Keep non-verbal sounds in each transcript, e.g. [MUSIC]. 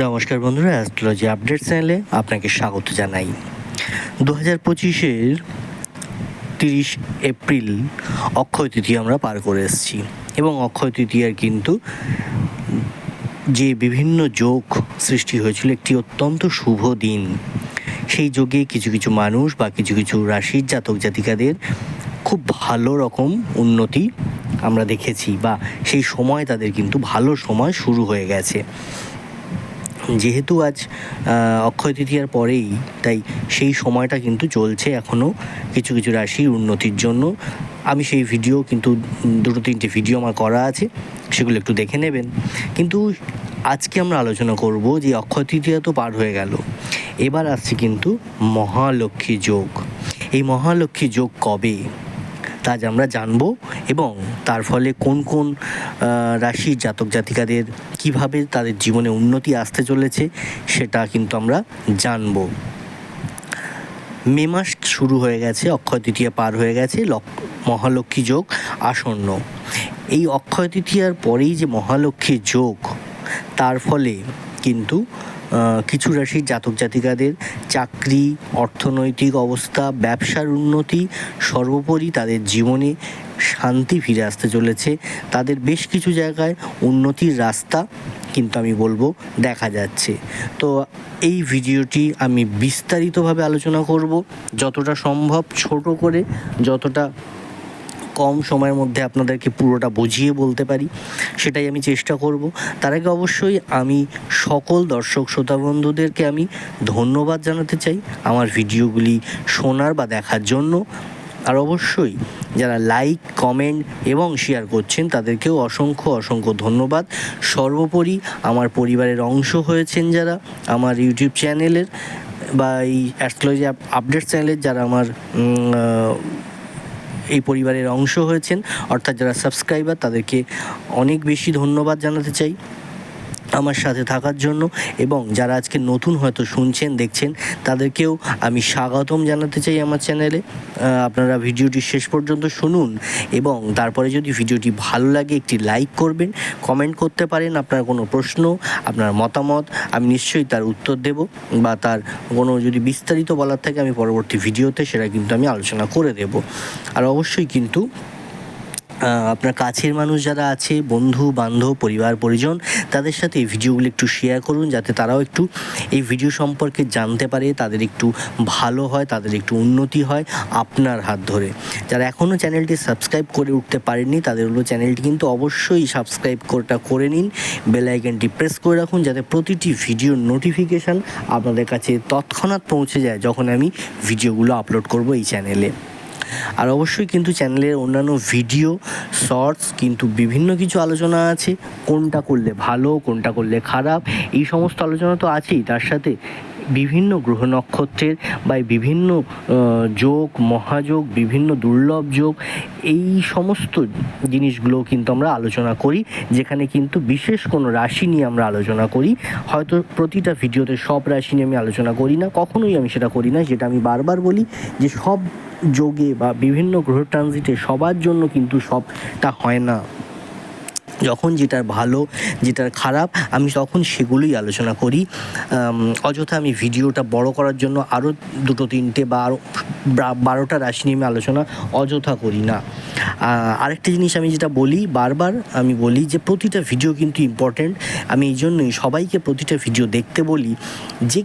নমস্কার বন্ধুরা astrology update চ্যানেলে আপনাকে স্বাগত জানাই। দু হাজার পঁচিশের তিরিশ এপ্রিল অক্ষয় তৃতীয়া আমরা পার করে এসেছি এবং অক্ষয় তৃতীয়ার কিন্তু যে বিভিন্ন যোগ সৃষ্টি হয়েছিল, একটি অত্যন্ত শুভ দিন। সেই যোগে কিছু কিছু মানুষ বা কিছু কিছু রাশির জাতক জাতিকাদের খুব ভালো রকম উন্নতি আমরা দেখেছি বা সেই সময় তাদের কিন্তু ভালো সময় শুরু হয়ে গেছে। যেহেতু আজ অক্ষয় তৃতীয়ার পরেই, তাই সেই সময়টা কিন্তু চলছে এখনও কিছু কিছু রাশির উন্নতির জন্য। আমি সেই ভিডিও কিন্তু দুটো তিনটে ভিডিও আমার করা আছে, সেগুলো একটু দেখে নেবেন। কিন্তু আজকে আমরা আলোচনা করব যে অক্ষয় তৃতীয়া তো পার হয়ে গেল, এবার আসছে কিন্তু মহালক্ষ্মী যোগ। এই মহালক্ষ্মী যোগ কবে? তা আজ আমরা জানব এবং তার ফলে কোন কোন রাশির জাতক জাতিকাদের কীভাবে তাদের জীবনে উন্নতি আসতে চলেছে সেটা কিন্তু আমরা জানব। মে মাস শুরু হয়ে গেছে, অক্ষয় তৃতীয়া পার হয়ে গেছে, লক- মহালক্ষ্মী যোগ আসন্ন। এই অক্ষয় তৃতীয়ার পরেই যে মহালক্ষ্মী যোগ, তার ফলে কিন্তু কিছু রাশির জাতক জাতিকাদের চাকরি, অর্থনৈতিক অবস্থা, ব্যবসার উন্নতি, সর্বোপরি তাদের জীবনে শান্তি ফিরে আসতে চলেছে। তাদের বেশ কিছু জায়গায় উন্নতির রাস্তা কিন্তু আমি বলব দেখা যাচ্ছে। তো এই ভিডিওটি আমি বিস্তারিতভাবে আলোচনা করব। যতটা সম্ভব ছোট করে, যতটা কম সময়ের মধ্যে আপনাদেরকে পুরোটা বুঝিয়ে বলতে পারি, সেটাই আমি চেষ্টা করব। তার আগে অবশ্যই আমি সকল দর্শক শ্রোতা বন্ধুদেরকে আমি ধন্যবাদ জানাতে চাই আমার ভিডিওগুলি শোনার বা দেখার জন্য। আর অবশ্যই যারা লাইক কমেন্ট এবং শেয়ার করছেন, তাদেরকেও অসংখ্য অসংখ্য ধন্যবাদ। সর্বোপরি আমার পরিবারের অংশ হয়েছেন যারা আমার ইউটিউব চ্যানেলের বা এই অ্যাস্ট্রোলজি আপডেট চ্যানেলের, যারা আমার এই পরিবারের অংশ হয়েছেন। অর্থাৎ যারা সাবস্ক্রাইবার তাদেরকে অনেক বেশি ধন্যবাদ জানাতে চাই। আমার সাথে থাকার জন্য এবং যারা আজকে নতুন হয়তো শুনছেন, দেখছেন, তাদেরকেও আমি স্বাগতম জানাতে চাই আমার চ্যানেলে। আপনারা ভিডিওটি শেষ পর্যন্ত শুনুন এবং তারপরে যদি ভিডিওটি ভালো লাগে একটি লাইক করবেন, কমেন্ট করতে পারেন, আপনার কোনো প্রশ্ন, আপনার মতামত, আমি নিশ্চয়ই তার উত্তর দেব বা তার কোনো যদি বিস্তারিত বলার থাকে আমি পরবর্তী ভিডিওতে সেটা কিন্তু আমি আলোচনা করে দেব। আর অবশ্যই কিন্তু আপনার কাছের মানুষ যারা আছে, বন্ধু, বান্ধব, পরিবার, পরিজন, তাদের সাথে এই ভিডিওগুলো একটু শেয়ার করুন যাতে তারাও একটু এই ভিডিও সম্পর্কে জানতে পারে, তাদের একটু ভালো হয়, তাদের একটু উন্নতি হয় আপনার হাত ধরে। যারা এখনও চ্যানেলটি সাবস্ক্রাইব করে উঠতে পারেননি, তাদের হলো চ্যানেলটি কিন্তু অবশ্যই সাবস্ক্রাইব করটা করে নিন। বেল প্রেস করে রাখুন যাতে প্রতিটি ভিডিওর নোটিফিকেশান আপনাদের কাছে তৎক্ষণাৎ পৌঁছে যায় যখন আমি ভিডিওগুলো আপলোড করব এই চ্যানেলে আর অবশ্যই কিন্তু চ্যানেলের অন্যান্য ভিডিও, শর্টস, কিন্তু বিভিন্ন কিছু আলোচনা আছে, কোনটা করলে ভালো, কোনটা করলে খারাপ, এই সমস্ত আলোচনা তো আছেই। তার সাথে বিভিন্ন গ্রহ নক্ষত্রের বা বিভিন্ন যোগ, মহাযোগ, বিভিন্ন দুর্লভ যোগ, এই সমস্ত জিনিসগুলো কিন্তু আমরা আলোচনা করি, যেখানে কিন্তু বিশেষ কোনো রাশি নিয়ে আমরা আলোচনা করি। হয়তো প্রতিটা ভিডিওতে সব রাশি নিয়ে আমি আলোচনা করি না, কখনোই আমি সেটা করি না, যেটা আমি বারবার বলি যে সব যোগে বা বিভিন্ন গ্রহ ট্রানজিটে সবার জন্য কিন্তু সবটা হয় না। যখন যেটার ভালো, যেটার খারাপ, আমি তখন সেগুলোই আলোচনা করি। অযথা আমি ভিডিওটা বড় করার জন্য আরও দুটো, তিনটে বা আরও বারোটা রাশি নিয়ে আমি আলোচনা অযথা করি না। আরেকটা জিনিস আমি যেটা বলি, বারবার আমি বলি যে প্রতিটা ভিডিও কিন্তু ইম্পর্ট্যান্ট আমি এই জন্যই সবাইকে প্রতিটা ভিডিও দেখতে বলি যে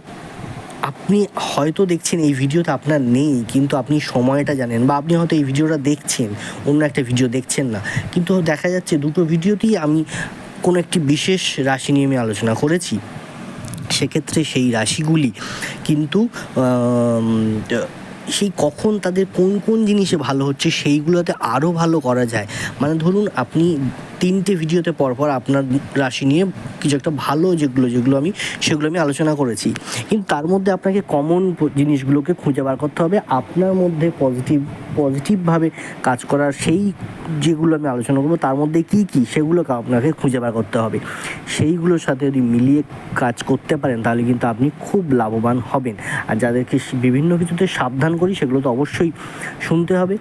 আপনি হয়তো দেখছেন এই ভিডিওতে আপনার নেই, কিন্তু আপনি সময়টা জানেন বা আপনি হয়তো এই ভিডিওটা দেখছেন, অন্য একটা ভিডিও দেখছেন না। কিন্তু দেখা যাচ্ছে দুটো ভিডিওতেই আমি কোনো একটি বিশেষ রাশি নিয়ে আমি আলোচনা করেছি। সেক্ষেত্রে সেই রাশিগুলি কিন্তু সেই কখন তাদের কোন কোন জিনিসে ভালো হচ্ছে সেইগুলোতে আরও ভালো করা যায়। মানে ধরুন আপনি তিনটে ভিডিওতে পরপর আপনার রাশি নিয়ে কিছু একটা ভালো যেগুলো যেগুলো আমি, সেগুলো আমি আলোচনা করেছি। কিন্তু তার মধ্যে আপনাকে কমন জিনিসগুলোকে খুঁজে বার করতে হবে। আপনার মধ্যে পজিটিভ পজিটিভভাবে কাজ করার সেই যেগুলো আমি আলোচনা করব, তার মধ্যে কী কী সেগুলোকে আপনাকে খুঁজে বার করতে হবে। সেইগুলোর সাথে যদি মিলিয়ে কাজ করতে পারেন, তাহলে কিন্তু আপনি খুব লাভবান হবেন। আর যাদেরকে বিভিন্ন কিছুতে সাবধান করি, সেগুলো তো অবশ্যই শুনতে হবে।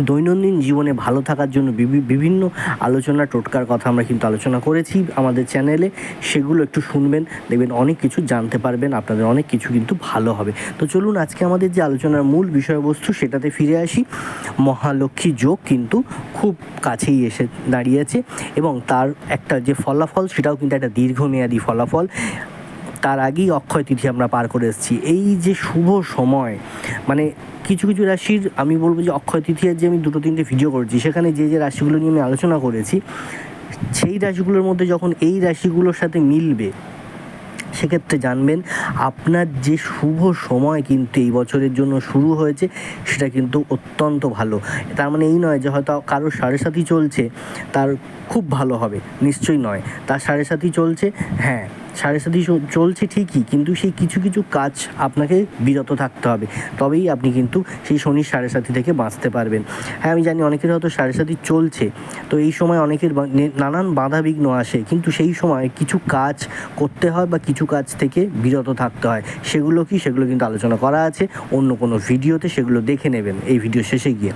দৈনন্দিন জীবনে ভালো থাকার জন্য বিভি- বিভিন্ন আলোচনা টোটকার কথা আমরা কিন্তু আলোচনা করেছি আমাদের চ্যানেলে। সেগুলো একটু শুনবেন, দেখবেন অনেক কিছু জানতে পারবেন, আপনাদের অনেক কিছু কিন্তু ভালো হবে। তো চলুন আজকে আমাদের যে আলোচনার মূল বিষয়বস্তু সেটাতে ফিরে আসি। মহালক্ষ্মী যোগ কিন্তু খুব কাছেই এসে দাঁড়িয়েছে এবং তার একটা যে ফলাফল সেটাও কিন্তু একটা দীর্ঘমেয়াদী ফলাফল। তার আগেই অক্ষয় তিথি আমরা পার করে এসেছি। এই যে শুভ সময় মানে কিছু কিছু রাশির আমি বলব যে অক্ষয় তৃতীয়ার যে আমি দুটো তিনটে ভিডিও করেছি, সেখানে যে যে রাশিগুলো নিয়ে আমি আলোচনা করেছি, সেই রাশিগুলোর মধ্যে যখন এই রাশিগুলোর সাথে মিলবে, সেক্ষেত্রে জানবেন আপনার যে শুভ সময় কিন্তু এই বছরের জন্য শুরু হয়েছে, সেটা কিন্তু অত্যন্ত ভালো। তার মানে এই নয় যে হয়তো কারোর সাড়ে সাথী চলছে, তার খুব ভালো হবে, নিশ্চয়ই নয়। তার সাড়ে সাথী চলছে হ্যাঁ। সাড়ে সাথী চ- চলছে ঠিকই, কিন্তু সেই কিছু কিছু কাজ আপনাকে বিরত থাকতে হবে। তবেই আপনি কিন্তু সেই শনির সাড়ে সাথী থেকে বাঁচতে পারবেন। হ্যাঁ আমি জানি অনেকের হয়তো সাড়ে সাথী চলছে, তো এই সময় অনেকের নানান বাধা বিঘ্ন আসে, কিন্তু সেই সময় কিছু কাজ করতে হয় বা কিছু কাজ থেকে বিরত থাকতে হয়। সেগুলো কি? সেগুলো কিন্তু আলোচনা করা আছে, অন্য কোনো ভিডিওতে সেগুলো দেখে নেবেন, এই ভিডিও শেষে গিয়ে।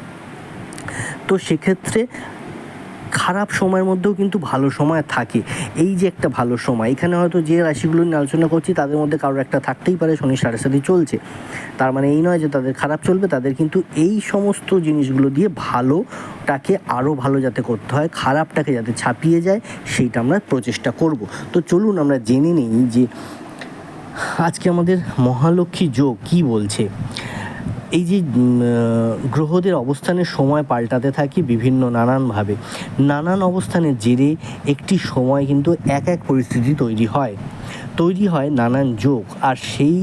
তো সেক্ষেত্রে খারাপ সময়ের মধ্যেও কিন্তু ভালো সময় থাকে। এই যে একটা ভালো সময়, এখানে হয়তো যে রাশিগুলো নিয়ে আলোচনা করছি, তাদের মধ্যে কারোর একটা থাকতেই পারে, শনি সাড়ে সাথে চলছে। তার মানে এই নয় যে তাদের খারাপ চলবে, তাদের কিন্তু এই সমস্ত জিনিসগুলো দিয়ে ভালোটাকে আরও ভালো যাতে করতে হয়, খারাপটাকে যাতে ছাপিয়ে যায়, সেইটা আমরা প্রচেষ্টা করব। তো চলুন আমরা জেনে নিই যে আজকে আমাদের মহালক্ষ্মী যোগ কি বলছে। এই যে গ্রহদের অবস্থানের সময় পাল্টাতে থাকি বিভিন্ন নানানভাবে। নানান অবস্থানের জেরে একটি সময় কিন্তু এক এক পরিস্থিতি তৈরি হয়। তৈরি হয় নানান যোগ। আর সেই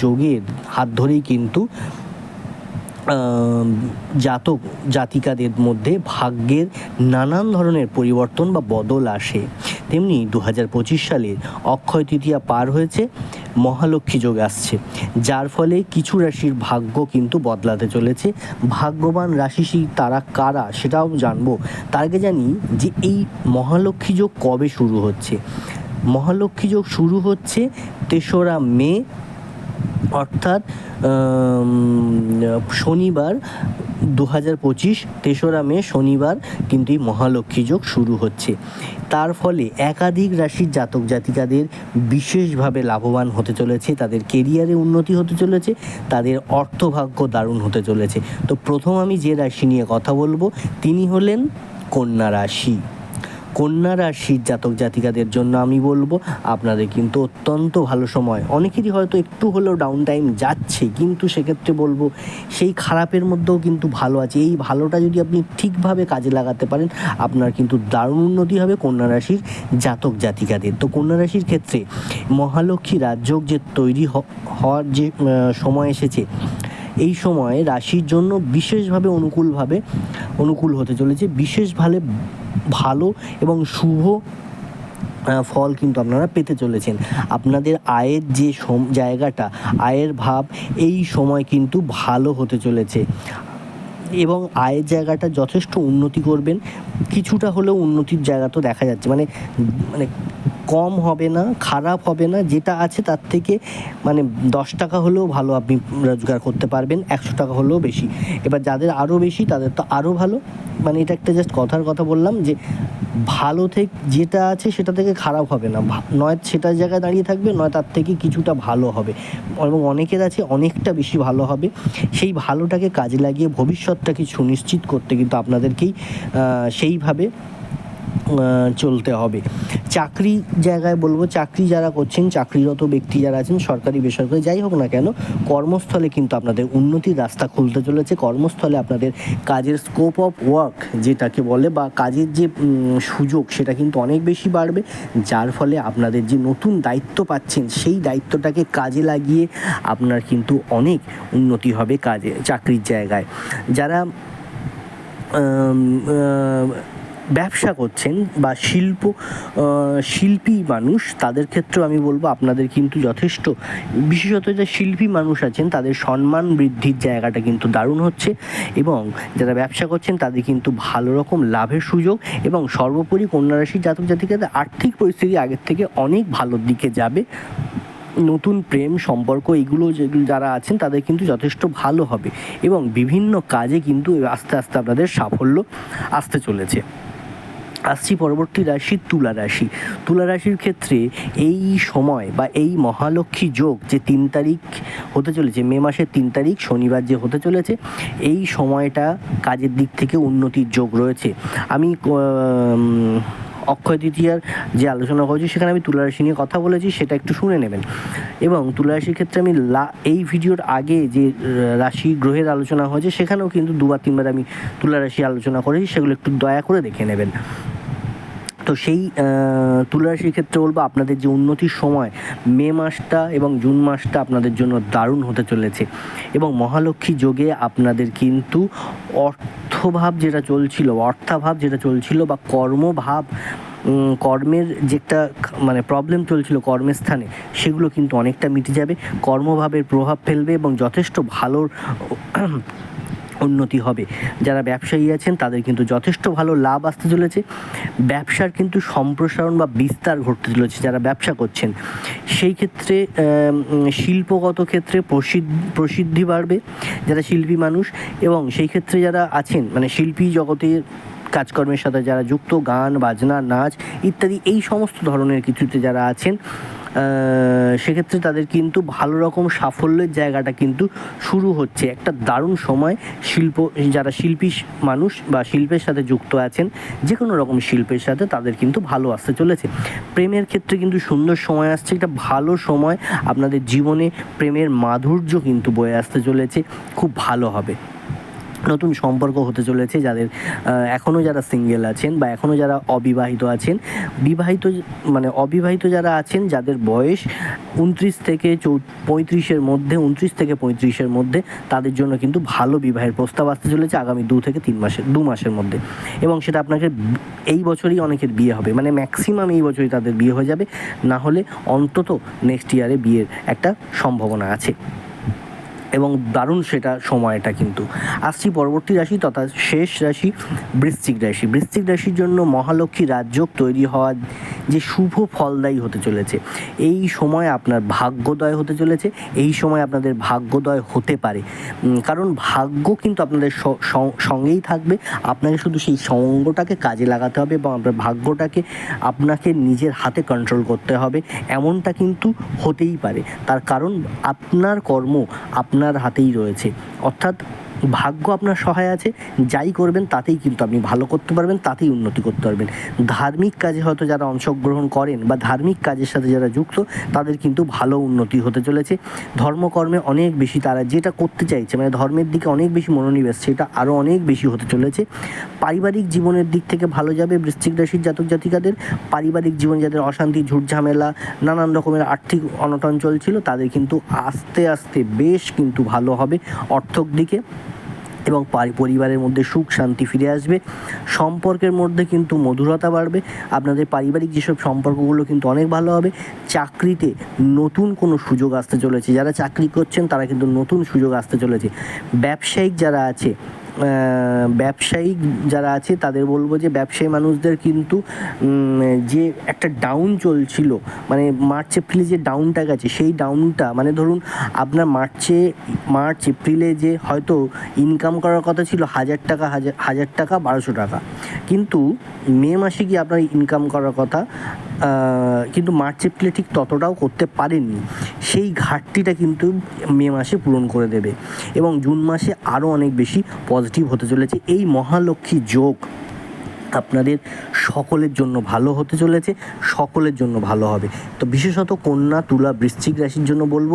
যোগের হাত ধরেই কিন্তু জাতক, জাতিকাদের মধ্যে ভাগ্যের নানান ধরনের পরিবর্তন বা বদল আসে। তেমনি দু হাজার পঁচিশ সালের অক্ষয় তৃতীয়া পার হয়েছে। মহালক্ষ্মী যোগ আসছে। যার ফলে কিছু রাশির ভাগ্য কিন্তু বদলাতে চলেছে। ভাগ্যবান রাশি তারা কারা সেটাও জানব। তার আগে জানি যে এই মহালক্ষ্মী যোগ কবে শুরু হচ্ছে? মহালক্ষ্মী যোগ শুরু হচ্ছে তেসরা মে, অর্থাৎ শনিবার দু হাজার পঁচিশ তেসরা মে শনিবার কিন্তু এই মহালক্ষ্মী যোগ শুরু হচ্ছে। তার ফলে একাধিক রাশির জাতক জাতিকাদের বিশেষভাবে লাভবান হতে চলেছে, তাদের কেরিয়ারে উন্নতি হতে চলেছে, তাদের অর্থভাগ্য দারুণ হতে চলেছে। তো প্রথম আমি যে রাশি নিয়ে কথা বলব, তিনি হলেন কন্যা রাশি। কন্যা রাশির জাতক জাতিকাদের জন্য আমি বলব, আপনাদের কিন্তু অত্যন্ত ভালো সময়। অনেকেরই হয়তো একটু হলেও ডাউন টাইম যাচ্ছে, কিন্তু সেক্ষেত্রে বলব, সেই খারাপের মধ্যেও কিন্তু ভালো আছে। এই ভালোটা যদি আপনি ঠিকভাবে কাজে লাগাতে পারেন, আপনার কিন্তু দারুণ উন্নতি হবে কন্যা রাশির জাতক জাতিকাদের। তো কন্যা রাশির ক্ষেত্রে মহালক্ষ্মী রাজযোগ যে তৈরি হওয়ার যে সময় এসেছে, এই সময়ে রাশির জন্য বিশেষভাবে অনুকূলভাবে, অনুকূল হতে চলেছে। বিশেষভাবে ভালো এবং শুভ ফল কিন্তু আপনারা পেতে চলেছেন। আপনাদের আয়ের যে জায়গাটা, আয়ের ভাব এই সময় কিন্তু ভালো হতে চলেছে। এবং আয়ের জায়গাটা যথেষ্ট উন্নতি করবেন। কিছুটা হলেও উন্নতির জায়গা তো দেখা যাচ্ছে। মানে মানে কম হবে না, খারাপ হবে না, যেটা আছে তার থেকে মানে দশ টাকা হলেও ভালো আপনি রোজগার করতে পারবেন, একশো টাকা হলেও বেশি। এবার যাদের আরও বেশি তাদের তো আরও ভালো। মানে এটা একটা জাস্ট কথার কথা বললাম যে ভালো থেকে যেটা আছে সেটা থেকে খারাপ হবে না। নয় সেটার জায়গায় দাঁড়িয়ে থাকবে, নয় তার থেকে কিছুটা ভালো হবে। এবং অনেকের আছে অনেকটা বেশি ভালো হবে। সেই ভালোটাকে কাজে লাগিয়ে ভবিষ্যৎটাকে সুনিশ্চিত করতে কিন্তু আপনাদেরকেই সেইভাবে চলতে হবে। চাকরি জায়গায় বলব, চাকরি যারা করছেন, চাকরিরত ব্যক্তি যারা আছেন, সরকারি, বেসরকারি, যাই হোক না কেন, কর্মস্থলে কিন্তু আপনাদের উন্নতির রাস্তা খুলতে চলেছে। কর্মস্থলে আপনাদের কাজের স্কোপ অফ ওয়ার্ক যেটাকে বলে বা কাজের যে সুযোগ সেটা কিন্তু অনেক বেশি বাড়বে। যার ফলে আপনাদের যে নতুন দায়িত্ব পাচ্ছেন, সেই দায়িত্বটাকে কাজে লাগিয়ে আপনার কিন্তু অনেক উন্নতি হবে কাজে, চাকরির জায়গায়। যারা ব্যবসা করছেন বা শিল্প শিল্পী মানুষ, তাদের ক্ষেত্রেও আমি বলব আপনাদের কিন্তু যথেষ্ট। বিশেষত যে শিল্পী মানুষ আছেন, তাদের সম্মান বৃদ্ধির জায়গাটা কিন্তু দারুণ হচ্ছে এবং যারা ব্যবসা করছেন, তাদের কিন্তু ভালো রকম লাভের সুযোগ এবং সর্বোপরি কন্যা রাশির জাতক জাতিকাদের আর্থিক পরিস্থিতি আগের থেকে অনেক ভালোর দিকে যাবে। নতুন প্রেম, সম্পর্ক এগুলো যেগুলো যারা আছেন, তাদের কিন্তু যথেষ্ট ভালো হবে এবং বিভিন্ন কাজে কিন্তু আস্তে আস্তে আপনাদের সাফল্য আসতে চলেছে। আসছি পরবর্তী রাশি তুলা রাশি। তুলা রাশির ক্ষেত্রে এই সময় বা এই মহালক্ষ্মী যোগ যে তিন তারিখ হতে চলেছে, মে মাসের তিন তারিখ, শনিবার যে হতে চলেছে, এই সময়টা কাজের দিক থেকে উন্নতির যোগ রয়েছে। আমি অক্ষয় তৃতীয়ার যে আলোচনা করেছি, সেখানে আমি তুলারাশি নিয়ে কথা বলেছি, সেটা একটু শুনে নেবেন। এবং তুলা রাশির ক্ষেত্রে আমি লা, এই ভিডিওর আগে যে রাশি গ্রহের আলোচনা হয়েছে, সেখানেও কিন্তু দুবার তিনবার আমি তুলা রাশি আলোচনা করেছি, সেগুলো একটু দয়া করে দেখে নেবেন। তো সেই আহ, তুলা রাশির ক্ষেত্রে বলব আপনাদের যে উন্নতির সময় মে মাসটা এবং জুন মাসটা আপনাদের জন্য দারুণ হতে চলেছে। এবং মহালক্ষ্মী যোগে আপনাদের কিন্তু অর্থভাব যেটা চলছিল অর্থাভাব যেটা চলছিল বা কর্মভাব কর্মের যেটা মানে প্রবলেম চলছিল কর্মের স্থানে সেগুলো কিন্তু অনেকটা মিটে যাবে। কর্মভাবের প্রভাব ফেলবে এবং যথেষ্ট ভালো উন্নতি হবে। যারা ব্যবসায়ী আছেন, তাদের কিন্তু যথেষ্ট ভালো লাভ আসতে চলেছে। ব্যবসার কিন্তু সম্প্রসারণ বা বিস্তার ঘটতে চলেছে যারা ব্যবসা করছেন। সেই ক্ষেত্রে শিল্পগত ক্ষেত্রে প্রসিদ্ধ, প্রসিদ্ধি বাড়বে যারা শিল্পী মানুষ এবং সেই ক্ষেত্রে যারা আছেন মানে শিল্পী জগতে কাজকর্মের সাথে যারা যুক্ত, গান, বাজনা, নাচ ইত্যাদি, এই সমস্ত ধরনের কিছুতে যারা আছেন সেক্ষেত্রে তাদের কিন্তু ভালো রকম সাফল্যের জায়গাটা কিন্তু শুরু হচ্ছে। একটা দারুণ সময় শিল্প, যারা শিল্পী মানুষ বা শিল্পের সাথে যুক্ত আছেন যে কোনো রকম শিল্পের সাথে তাদের কিন্তু ভালো আসতে চলেছে। প্রেমের ক্ষেত্রে কিন্তু সুন্দর সময় আসছে, একটা ভালো সময় আপনাদের জীবনে প্রেমের মাধুর্য কিন্তু বয়ে আসতে চলেছে। খুব ভালো হবে। নতুন সম্পর্ক হতে চলেছে যাদের এখনও যারা সিঙ্গেল আছেন বা এখনও যারা অবিবাহিত আছেন। বিবাহিত মানে অবিবাহিত যারা আছেন, যাদের বয়স উনত্রিশ থেকে চৌ, পঁয়ত্রিশের মধ্যে, উনত্রিশ থেকে পঁয়ত্রিশের মধ্যে, তাদের জন্য কিন্তু ভালো বিবাহের প্রস্তাব আসতে চলেছে আগামী দু থেকে তিন মাসের, দু মাসের মধ্যে। এবং সেটা আপনাকে এই বছরই অনেকের বিয়ে হবে। মানে ম্যাক্সিমাম এই বছরই তাদের বিয়ে হয়ে যাবে। না হলে অন্তত নেক্সট ইয়ারে বিয়ের একটা সম্ভাবনা আছে। এবং দারুণ সেটা সময়টা কিন্তু। আসছি পরবর্তী রাশি তথা শেষ রাশি বৃশ্চিক রাশি। বৃশ্চিক রাশির জন্য মহালক্ষ্মী রাজযোগ তৈরি হওয়া যে শুভ ফলদায়ী হতে চলেছে, এই সময় আপনার ভাগ্যোদয় হতে চলেছে, এই সময় আপনাদের ভাগ্যোদয় হতে পারে। কারণ ভাগ্য কিন্তু আপনাদের সঙ্গেই থাকবে। আপনাকে শুধু সেই সঙ্গটাকে কাজে লাগাতে হবে এবং আপনার ভাগ্যটাকে আপনাকে নিজের হাতে কন্ট্রোল করতে হবে। এমনটা কিন্তু হতেই পারে। তার কারণ আপনার কর্ম, আপনার হাতেই রয়েছে। অর্থাৎ ভাগ্য আপনার সহায় আছে, যাই করবেন তাতেই কিন্তু আপনি ভালো করতে পারবেন, তাতেই উন্নতি করতে পারবেন। ধার্মিক কাজে হয়তো যারা অংশগ্রহণ করেন বা ধার্মিক কাজের সাথে যারা যুক্ত, তাদের কিন্তু ভালো উন্নতি হতে চলেছে। ধর্মকর্মে অনেক বেশি তারা যেটা করতে চাইছে মানে ধর্মের দিকে অনেক বেশি মনোনিবেশ, সেটা আরও অনেক বেশি হতে চলেছে। পারিবারিক জীবনের দিক থেকে ভালো যাবে বৃশ্চিক রাশির জাতক জাতিকাদের। পারিবারিক জীবন যাদের অশান্তি ঝুট ঝামেলা নানান রকমের আর্থিক অনটন চলছিল, তাদের কিন্তু আস্তে আস্তে বেশ কিন্তু ভালো হবে অর্থক দিকে। এবং পরিবারের মধ্যে সুখ, শান্তি ফিরে আসবে। সম্পর্কের মধ্যে কিন্তু মধুরতা বাড়বে। আপনাদের পারিবারিক যেসব সম্পর্কগুলো কিন্তু অনেক ভালো হবে। চাকরিতে নতুন কোনো সুযোগ আসতে চলেছে। যারা চাকরি করছেন, তারা কিন্তু নতুন সুযোগ আসতে চলেছে। ব্যবসায়িক যারা আছে ব্যবসায়িক যারা আছে, তাদের বলব যে ব্যবসায়ী মানুষদের কিন্তু যে একটা ডাউন চলছিল মানে মার্চ এপ্রিলে যে ডাউনটা গেছে, সেই ডাউনটা মানে ধরুন আপনার মার্চে, মার্চ এপ্রিলে যে হয়তো ইনকাম করার কথা ছিল হাজার টাকা, হাজার হাজার টাকা, বারোশো টাকা। কিন্তু মে মাসে কি আপনার ইনকাম করার কথা? কিন্তু মার্চ, এপ্রিলে ঠিক ততটাও করতে পারেননি। সেই ঘাটতিটা কিন্তু মে মাসে পূরণ করে দেবে এবং জুন মাসে আরও অনেক বেশি পজিটিভ হতে চলেছে। এই মহালক্ষ্মী যোগ আপনাদের সকলের জন্য ভালো হতে চলেছে, সকলের জন্য ভালো হবে। তো বিশেষত কন্যা, তুলা, বৃশ্চিক রাশির জন্য বলব,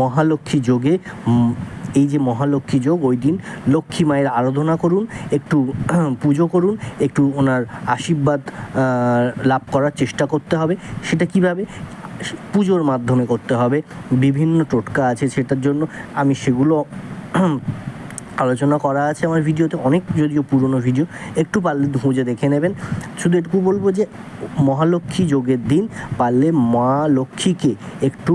মহালক্ষ্মী যোগে এই যে মহালক্ষ্মী যোগ, ওই দিন লক্ষ্মী মায়ের আরাধনা করুন, একটু [CLEARS THROAT] পুজো করুন, একটু ওনার আশীর্বাদ লাভ করার চেষ্টা করতে হবে। সেটা কীভাবে? পুজোর মাধ্যমে করতে হবে। বিভিন্ন টোটকা আছে সেটার জন্য আমি সেগুলো [CLEARS THROAT] আলোচনা করা আছে আমার ভিডিওতে, অনেক যদিও পুরনো ভিডিও, একটু পারলে খুঁজে দেখে নেবেন। শুধু এটুকু বলব যে, মহালক্ষ্মী যোগের দিন পারলে মা লক্ষ্মীকে একটু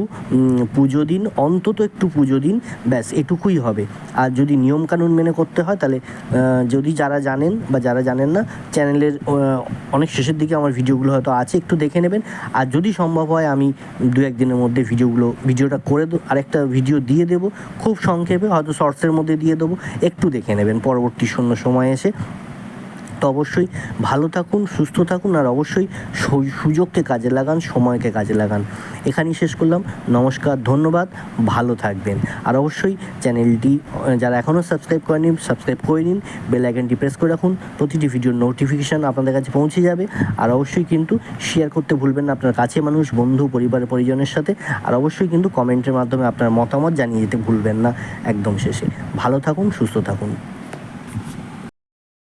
পুজো দিন, অন্তত একটু পুজো দিন, ব্যাস, এটুকুই হবে। আর যদি নিয়মকানুন মেনে করতে হয়, তাহলে যদি যারা জানেন বা যারা জানেন না, চ্যানেলের অনেক শেষের দিকে আমার ভিডিওগুলো হয়তো আছে, একটু দেখে নেবেন। আর যদি সম্ভব হয়, আমি দু একদিনের মধ্যে ভিডিওগুলো, ভিডিওটা করে দেবো আরেকটা ভিডিও দিয়ে দেবো। খুব সংক্ষেপে, হয়তো শর্টসের মধ্যে দিয়ে দেবো। একটু দেখে নেবেন। পরবর্তী শূন্য সময় এসে তো অবশ্যই ভালো থাকুন, সুস্থ থাকুন আর অবশ্যই সুযোগকে কাজে লাগান, সময়কে কাজে লাগান। এখানেই শেষ করলাম। নমস্কার, ধন্যবাদ, ভালো থাকবেন। আর অবশ্যই চ্যানেলটি যারা এখনও সাবস্ক্রাইব করেনি সাবস্ক্রাইব করে নিন। বেল আইকনটি প্রেস করে রাখুন। প্রতিটি ভিডিওর নোটিফিকেশান আপনাদের কাছে পৌঁছে যাবে। আর অবশ্যই কিন্তু শেয়ার করতে ভুলবেন না আপনার কাছে মানুষ, বন্ধু, পরিবার, পরিজনের সাথে। আর অবশ্যই কিন্তু কমেন্টের মাধ্যমে আপনার মতামত জানিয়ে যেতে ভুলবেন না একদম শেষে। ভালো থাকুন, সুস্থ থাকুন।